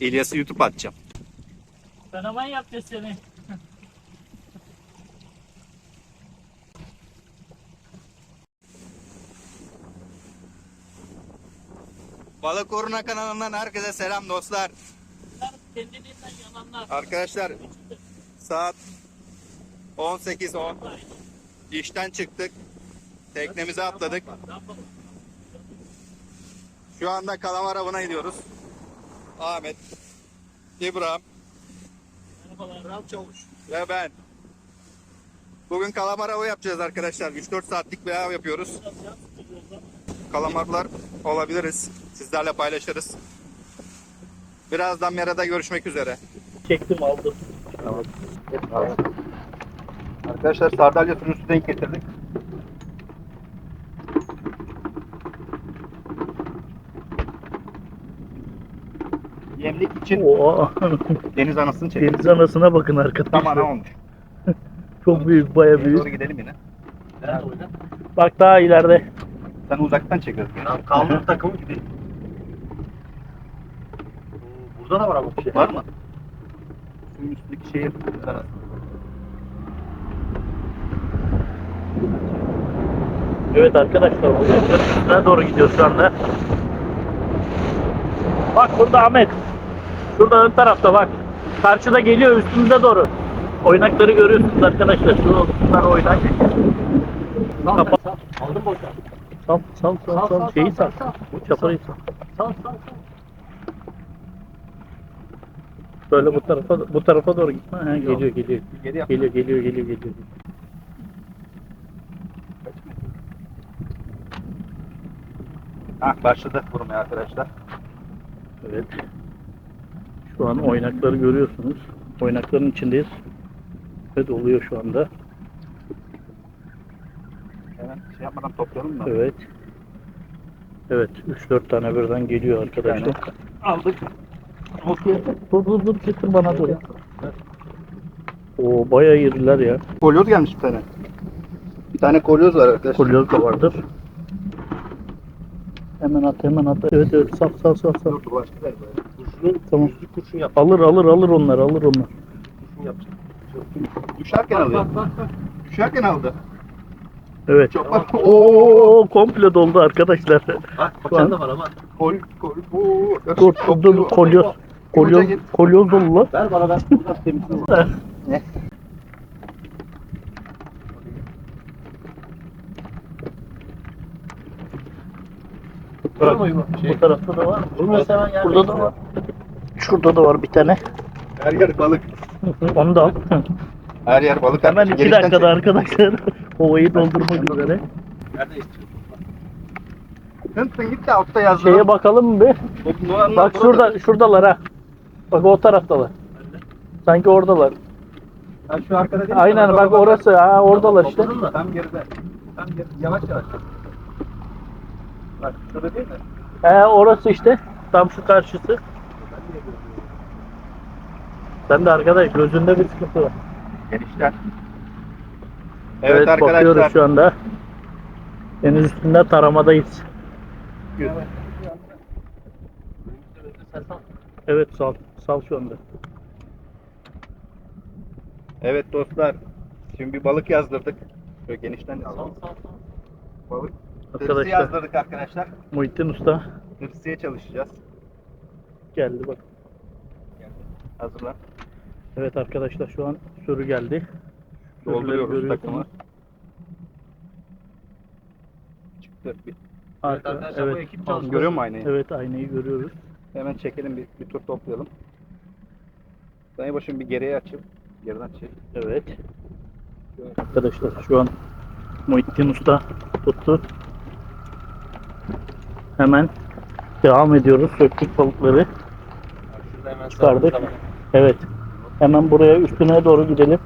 İlyas'ı YouTube atacağım. Fenomen yapacağız seni. Balık Koruna kanalından herkese selam dostlar. Kendiliğinden. Arkadaşlar saat 18.10 işten çıktık. Teknemize atladık. Şu anda kalamar avına gidiyoruz. Ahmet, İbrahim Merhabalar. Rahat çavuş. ve ben. Bugün kalamar avı yapacağız arkadaşlar. 3-4 saatlik bir av yapıyoruz. Kalamarlar olabiliriz. Sizlerle paylaşırız. Birazdan Mera'da görüşmek üzere. Çektim aldım. Arkadaşlar sardalya sürüsü denk getirdik. Yemlik için Oo. deniz anasını çektik. Deniz anasına bakın arkadaşlar. Tam ana olmuş. Çok büyük, baya Doğru büyük. gidelim yine. Bak daha ileride. Sen uzaktan çekiyorsun. Kaldır takımı gidelim. Burada da var ama bir şey. Var mı? Suyun üstündeki şeyi arasında. Evet arkadaşlar bu doğru gidiyoruz şu anda. Bak burada Ahmet. Şurada ön tarafta bak. Karşıda geliyor üstümüze doğru. Oynakları görüyorsunuz arkadaşlar. Şu bunlar oynak. Kapat. Aldım boşa. Sal sal sal sal. Şeyi sal. Çaparıyı sal. Sal sal sal. Böyle bu tarafa bu tarafa doğru gitme. Ha, geliyor geliyor. Geri yap. Geliyor geliyor geliyor geliyor. Ha başladı vurmaya arkadaşlar. Evet. Şu an oynakları görüyorsunuz. Oynakların içindeyiz. Evet oluyor şu anda. Hemen şey yapmadan toplayalım da. Evet. Evet 3-4 tane birden geliyor arkadaşlar. Aldık. Okey. Dur dur dur getir bana dur. Oo bayağı iriler ya. Kolyoz gelmiş bir tane. Bir tane kolyoz var arkadaşlar. Kolyoz da vardır. Hemen at hemen at. Evet evet sal sal sal sal. Dur, başka böyle. Kurşunu, Tamam. yüzlük kurşun yap. Alır alır alır onlar alır onlar. Kurşun yapacak. Düşerken alıyor. Bak bak bak. Düşerken aldı. Evet. Çok bak. Oo komple doldu arkadaşlar. Bak bakan an- da var ama. Kol, kol. Dur dur dur kolyoz. Kolyoz, kolyoz dolu lan. Ver bana ben buradan temizleyeyim. Ne? Bak, Şey- bu tarafta da var. Vurmasa hemen yerde Burada da var. Şurada da var bir tane. Her yer balık. Onu da al. Her yer balık. Hemen iki dakikada arkadaşlar. Ovayı doldurmak üzere. Nerede istiyorsun? çek. Tın tın git de altta yazdı. Şeye bakalım bir? Bak şurada, şuradalar ha. Bak o taraftalar. Sanki oradalar. Ha, şu arkada değil mi? Aynen bak orası ha oradalar işte. Tam geride. Tam geride. Yavaş yavaş. Bak şurada değil mi? He orası işte. Tam şu karşısı. Sen de arkadaş gözünde bir sıkıntı var. Genişler. Evet, Evet, bakıyoruz arkadaşlar. şu anda. Deniz üstünde taramadayız. Sal. Evet sal. Sal şu anda. Evet dostlar. Şimdi bir balık yazdırdık. Şöyle genişten Sal yazalım. Balık. Hırsı Arkadaşlar yazdırdık arkadaşlar. Muhittin Usta Hırsıya çalışacağız. geldi bak. Hazırlan. Evet arkadaşlar şu an sürü geldi. Sürüleri Dolduruyoruz görüyorsunuz. takımı. Çıktı. Bir, Arka, Evet evet. arkadaşlar, bu ekip çalışıyor. görüyor musun aynayı? Evet aynayı görüyoruz. Hemen çekelim bir, bir tur toplayalım. Sayın başım bir geriye açıp geriden çek. Evet. Arkadaşlar şu an Muhittin Usta tuttu. Hemen devam ediyoruz. Söktük balıkları. Çıkardık. Evet. Hemen buraya üstüne doğru gidelim.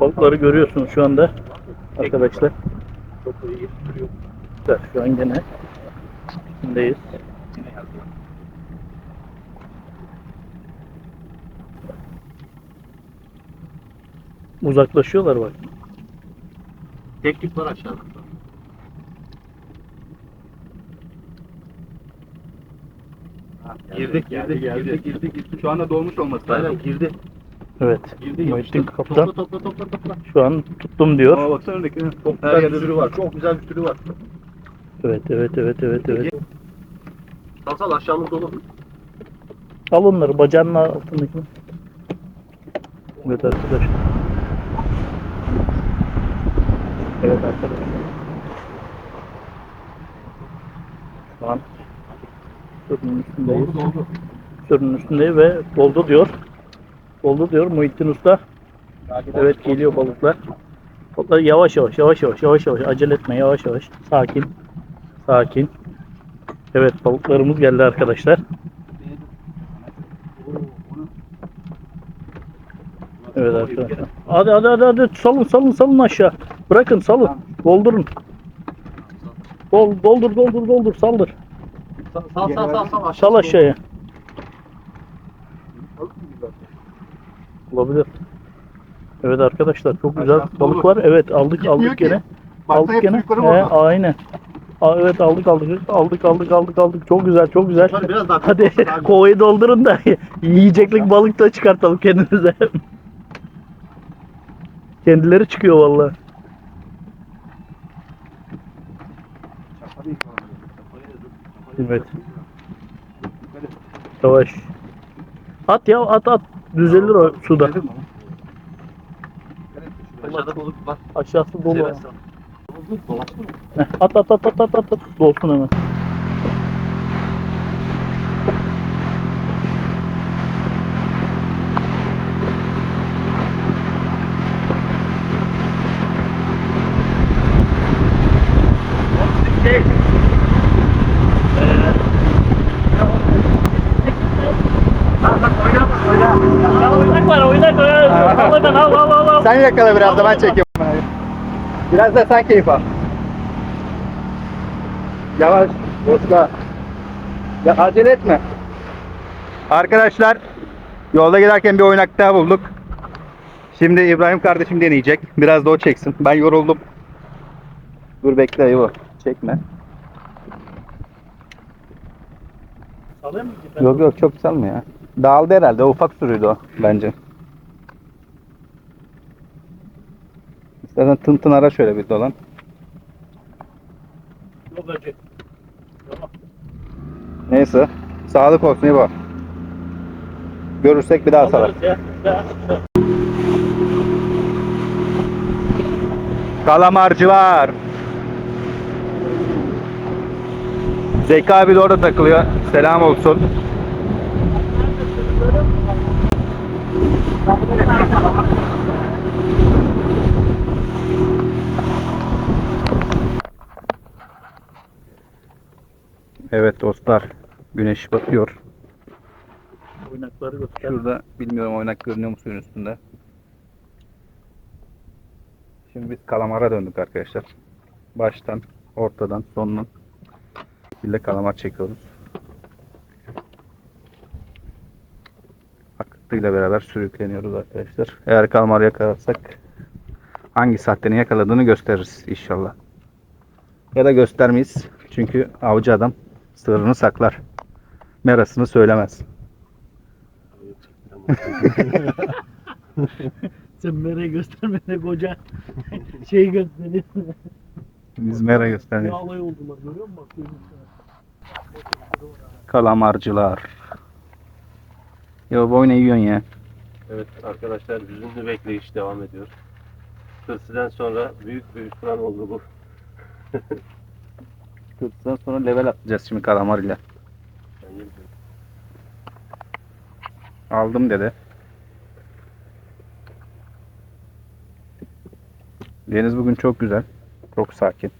Balıkları görüyorsunuz şu anda. Arkadaşlar. Çok Şu an gene içindeyiz. Uzaklaşıyorlar bak. Teknik var aşağıda. Girdik, girdik, girdik, girdik, girdik. Şu anda dolmuş olması lazım. Aynen girdi. Evet. Girdi, Muhittin kaptan Topla, topla, topla, topla. şu an tuttum diyor. Aa baksana öndeki. Çok Her güzel bir yerde sürü var. Çok güzel bir sürü var. Evet evet evet evet evet. Sal sal aşağımız dolu. Al onları bacağının altındaki. Evet arkadaşlar. Evet arkadaşlar. Şu an sürünün üstündeyiz. Doldu doldu. Sürünün üstündeyiz ve doldu diyor. Doldu diyor Muhittin Usta. Evet geliyor balıklar. Balıklar yavaş yavaş yavaş yavaş yavaş yavaş acele etme yavaş yavaş. Sakin. Sakin. Evet balıklarımız geldi arkadaşlar. Evet arkadaşlar. Hadi hadi hadi hadi salın salın salın aşağı. Bırakın salın. Doldurun. Dol, doldur doldur doldur saldır. Sal sal sal sal. sal aşağısı Sal aşağıya. Olabilir. Evet arkadaşlar çok güzel Aşağısı balık dolu. var. Evet aldık Gitmiyor aldık ki. gene. Baksana Aldık hepsi gene. He, aynen. Aa, evet aldık aldık aldık aldık aldık aldık. Çok güzel çok güzel. Hadi biraz daha Hadi abi. kovayı doldurun da yiyeceklik balık da çıkartalım kendimize. Kendileri çıkıyor vallahi. Evet. Yavaş. At ya at at. Düzelir o suda. Aşağıda dolu var. Aşağısı dolu. At at at at at. at. Dolsun hemen. Oynak var oynak var. Al al al. Sen yakala biraz da ben çekeyim. Biraz da sen keyif al. Yavaş, boşla. Ya acele etme. Arkadaşlar, yolda giderken bir oynak daha bulduk. Şimdi İbrahim kardeşim deneyecek. Biraz da o çeksin. Ben yoruldum. Dur bekle Evo. Çekme. Alayım mı? Yok yok çok salma ya. Dağıldı herhalde. O ufak sürüydü o bence. İstersen tın tın ara şöyle bir dolan. Tamam. Neyse. Sağlık olsun İbo. Görürsek bir daha ya. Ya. Kalamarcılar. Zeki abi de orada takılıyor. Selam olsun. Evet dostlar. Güneş batıyor. Oynakları göster. Şurada bilmiyorum oynak görünüyor mu suyun üstünde. Şimdi biz kalamara döndük arkadaşlar. Baştan, ortadan, sondan bir kalamar çekiyoruz. Akıntıyla beraber sürükleniyoruz arkadaşlar. Eğer kalamar yakalarsak hangi saatlerini yakaladığını gösteririz inşallah. Ya da göstermeyiz. Çünkü avcı adam sırrını saklar. Merasını söylemez. Sen nereye göstermene koca şey gösteriyor. Biz mera Bir göstermeyiz. alay oldular görüyor musun? Bak. Kalamarcılar. Ya bu ne yiyorsun ya? Evet arkadaşlar hüzünlü bekleyiş devam ediyor. Hırsızdan sonra büyük bir hüsran oldu bu. Kırktan sonra level atlayacağız şimdi kalamar ile. Aldım dedi. Deniz bugün çok güzel. Çok sakin.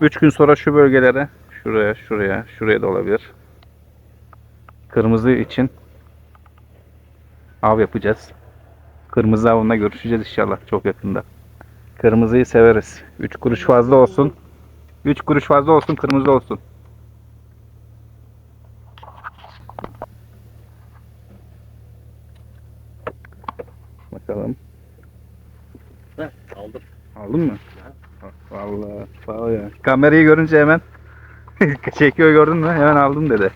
Üç gün sonra şu bölgelere, şuraya, şuraya, şuraya da olabilir. Kırmızı için av yapacağız. Kırmızı avında görüşeceğiz inşallah çok yakında. Kırmızıyı severiz. Üç kuruş fazla olsun. Üç kuruş fazla olsun, kırmızı olsun. Bakalım. Heh, aldım. Aldın mı? Vallahi sağ ol ya. Kamerayı görünce hemen Çekiyor gördün mü? Hemen aldım dedi.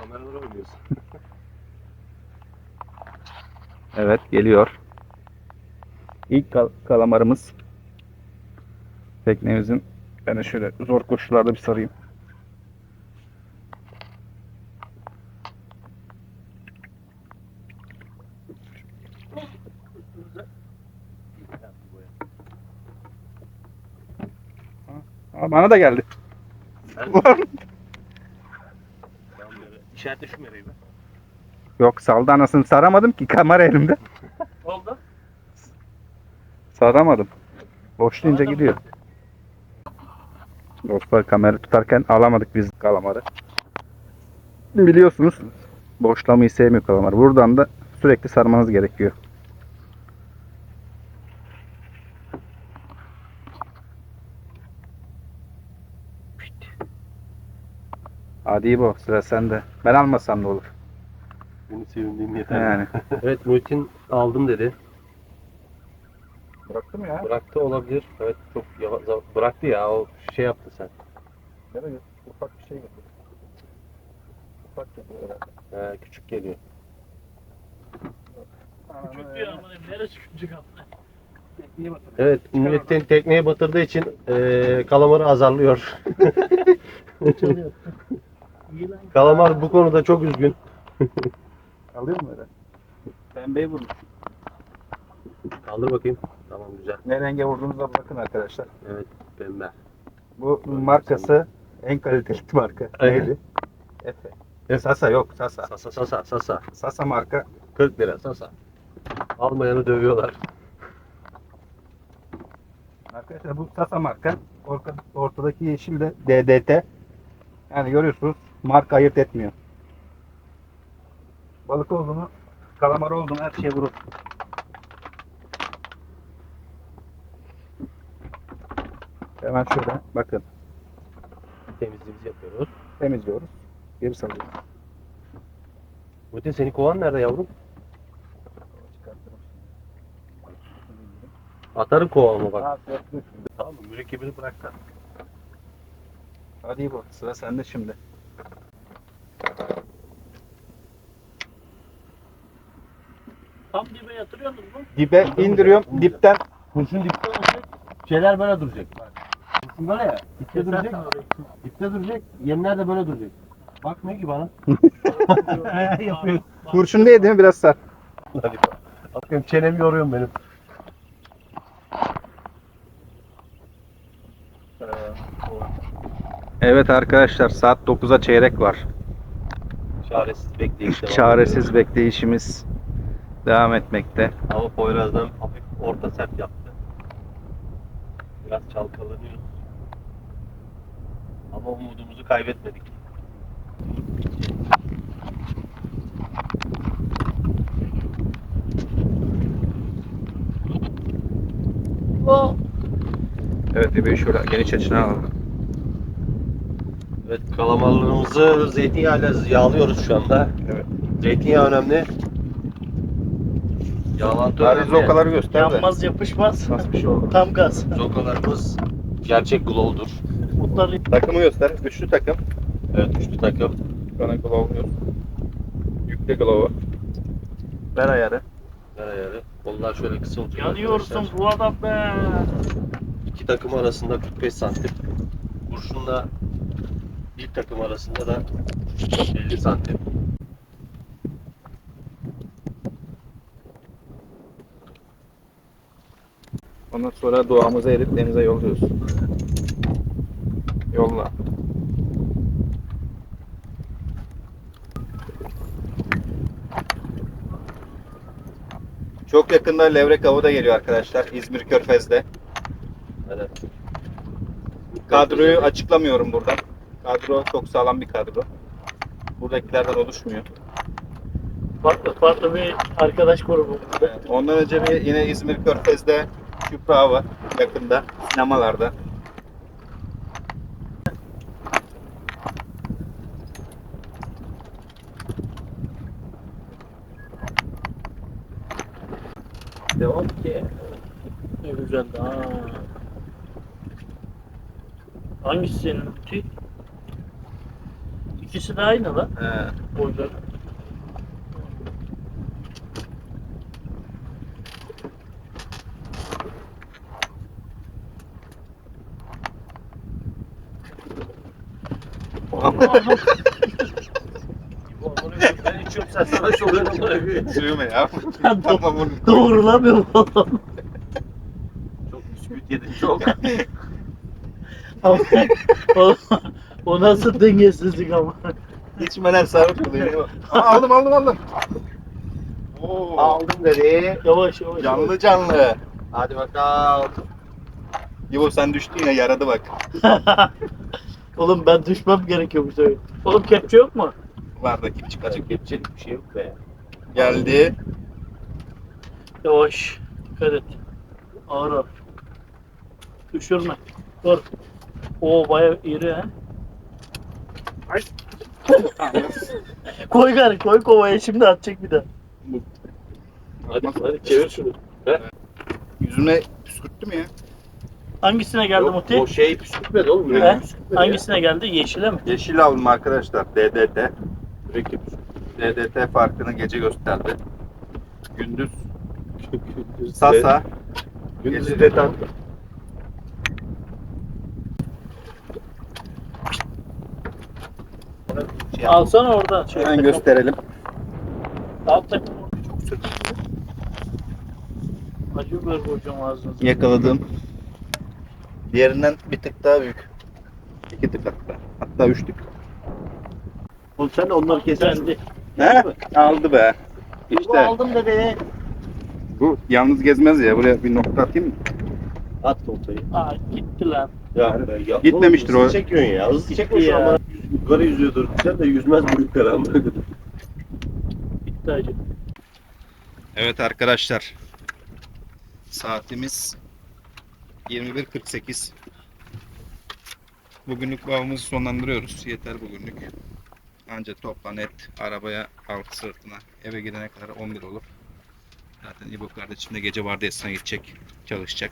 Kameralara oynuyorsun. Evet geliyor. İlk kal- kalamarımız. Teknemizin. De şöyle zor koşullarda bir sarayım. Aa, bana da geldi. İşaretle şu merayı be. Yok saldı anasını saramadım ki kamera elimde. Saramadım. Boşlayınca gidiyor. Dostlar kamera tutarken alamadık biz kalamarı. Biliyorsunuz boşlamayı sevmiyor kalamar. Buradan da sürekli sarmanız gerekiyor. Hadi bu sıra sende. Ben almasam da olur. Beni sevindiğim yeter. Yani. Evet Muhittin aldım dedi. Bıraktı mı ya? Bıraktı olabilir. Evet çok yava- za- bıraktı ya o şey yaptı sen. Ufak bir şey getir. Ufak geliyor Ee, küçük geliyor. Küçük diyor ama neresi küçük ama. Evet Muhittin tekneye batırdığı için eee kalamarı azarlıyor. Kalamar bu konuda çok üzgün. Alıyor mu öyle? Pembeyi vurmuş. Kaldır bakayım. Tamam güzel. Ne renge vurduğunuza bakın arkadaşlar. Evet pembe. Bu markası en kaliteli marka. Aynen. Neydi? Efe. E, Sasa yok Sasa. Sasa sasa sasa. Sasa marka. 40 lira sasa. Almayanı dövüyorlar. Arkadaşlar bu Sasa marka. Orta, ortadaki yeşil de DDT. Yani görüyorsunuz marka ayırt etmiyor. Balık oldu mu, kalamar oldu mu her şey vurur. Hemen şöyle bakın Temizliğimizi yapıyoruz. temizliyoruz. Geri salıyoruz. Muhittin senin kovan nerede yavrum? Atarım kovamı bak. Ha. Tamam mı? Mürekkebini bırak da. Hadi bu sıra sende şimdi. Tam dibe yatırıyorsunuz mu? Dibe indiriyorum. Dipten Kurşun dipte olacak. Şeyler böyle duracak. Bak. Böyle ya. Dipte duracak. Dipte duracak. Yemler de böyle duracak. Bakmıyor ki bana. Yapıyor. kurşun değil değil mi biraz sar. Hadi. Bakıyorum çenemi yoruyorum benim. Evet arkadaşlar saat 9'a çeyrek var. Çaresiz bekleyiş devam Çaresiz bekleyişimiz devam etmekte. Hava Poyraz'dan hafif orta sert yaptı. Biraz çalkalanıyor. Ama umudumuzu kaybetmedik. O Evet bir şöyle geniş açına alalım. Evet kalamarlarımızı zeytinyağıyla yağlıyoruz şu anda. Evet. Zeytinyağı önemli. Yağlantı Bari önemli. zokaları göster de. yanmaz yapışmaz. Nasıl bir şey olur? Tam gaz. Zokalarımız gerçek glow'dur. Mutları Takımı göster. Güçlü takım. Evet üçlü takım. Bana glove yok. Yükle glove'u. Ver ayarı. Ver ayarı. Kollar şöyle kısa olacak yanıyorsun arkadaşlar. bu adam be. İki takım arasında 45 santim. Kurşunla bir takım arasında da 50 santim. Ondan sonra doğamıza erip denize yolluyoruz. Yolla. Çok yakında levrek avı da geliyor arkadaşlar. İzmir Körfez'de. Evet. Kadroyu açıklamıyorum buradan. Kadro çok sağlam bir kadro. Buradakilerden oluşmuyor. Farklı farklı bir arkadaş grubu. Evet, Ondan önce bir yine İzmir Körfez'de Kübra avı yakında sinemalarda. Devam ki. Ne güzel ha. Hangisi senin? Tüy? İkisi de aynı lan. He. Boyları. ben içiyorum sen sana soruyorsun amına koyayım. Suyumu ya. Ben bunu doğrulamıyorum oğlum. Çok bisküvit yedin çok. Ama o, o nasıl dengesizlik ama. içmeden sarhoş oluyor. Aa, aldım aldım aldım. Oo. Aldım dedi. Yavaş yavaş. Canlı canlı. Hadi bakalım. İbo sen düştün ya yaradı bak. Oğlum ben düşmem gerekiyormuş öyle. Oğlum kepçe yok mu? Var da kim çıkacak. Geçecek bir şey yok be. Geldi. Yavaş. Dikkat et. Ağır ağır. Düşürme. Dur. Oo baya iri ha. Ay. koy gari koy kovaya şimdi atacak bir daha. Hadi hadi çevir şunu. Yüzüne püskürttü mü ya? Hangisine geldi Yok, Muti? O şey püskürtmedi oğlum. He? Püskürtmedi ya. Hangisine geldi? Yeşile mi? Yeşil aldım arkadaşlar. DDT. Püskürtmedi. DDT farkını gece gösterdi. Gündüz Gündüz Sasa. Gündüz Gece detan. Şey Alsana oradan. Şey, Hemen gösterelim. Al takım orada çok sıkı. Acı biber koyacağım ağzınıza. Yakaladığım diğerinden bir tık daha büyük. İki tık hatta. Hatta üç tık. Oğlum sen de onları kesersin. He? Aldı be. İşte aldım dedi. bu yalnız gezmez ya. Buraya bir nokta atayım mı? At oltayı. Aa gitti lan. Ya, be, ya Gitmemiştir oğlum, o. Hızlı çekiyorsun ya. Hızlı çekme şu an. Yüz- Yukarı yüzüyordur. Sen de yüzmez bu yukarı amına koyayım. Gitti acı. Evet arkadaşlar. Saatimiz 21.48. Bugünlük avımızı sonlandırıyoruz. Yeter bugünlük. Anca topla net arabaya alt sırtına eve gidene kadar 11 olur. Zaten İbo kardeşim de gece vardiyasına gidecek. Çalışacak.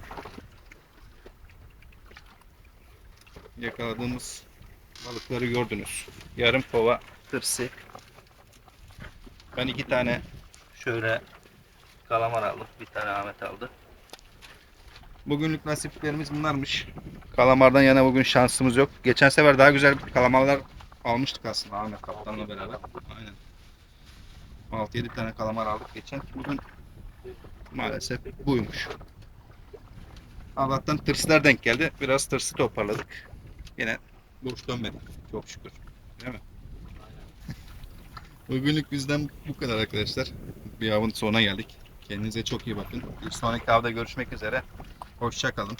Yakaladığımız balıkları gördünüz. Yarım kova tırsı. Ben iki tane şöyle kalamar aldım. Bir tane Ahmet aldı. Bugünlük nasiplerimiz bunlarmış. Kalamardan yana bugün şansımız yok. Geçen sefer daha güzel kalamarlar almıştık aslında Ahmet kaptanla beraber. Aynen. 6-7 tane kalamar aldık geçen. Bugün maalesef buymuş. Allah'tan tırslar denk geldi. Biraz tırsı toparladık. Yine boş dönmedik. Çok şükür. Değil mi? Bugünlük bizden bu kadar arkadaşlar. Bir avın sonuna geldik. Kendinize çok iyi bakın. Bir sonraki avda görüşmek üzere. Hoşça kalın.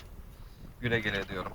Güle güle diyorum.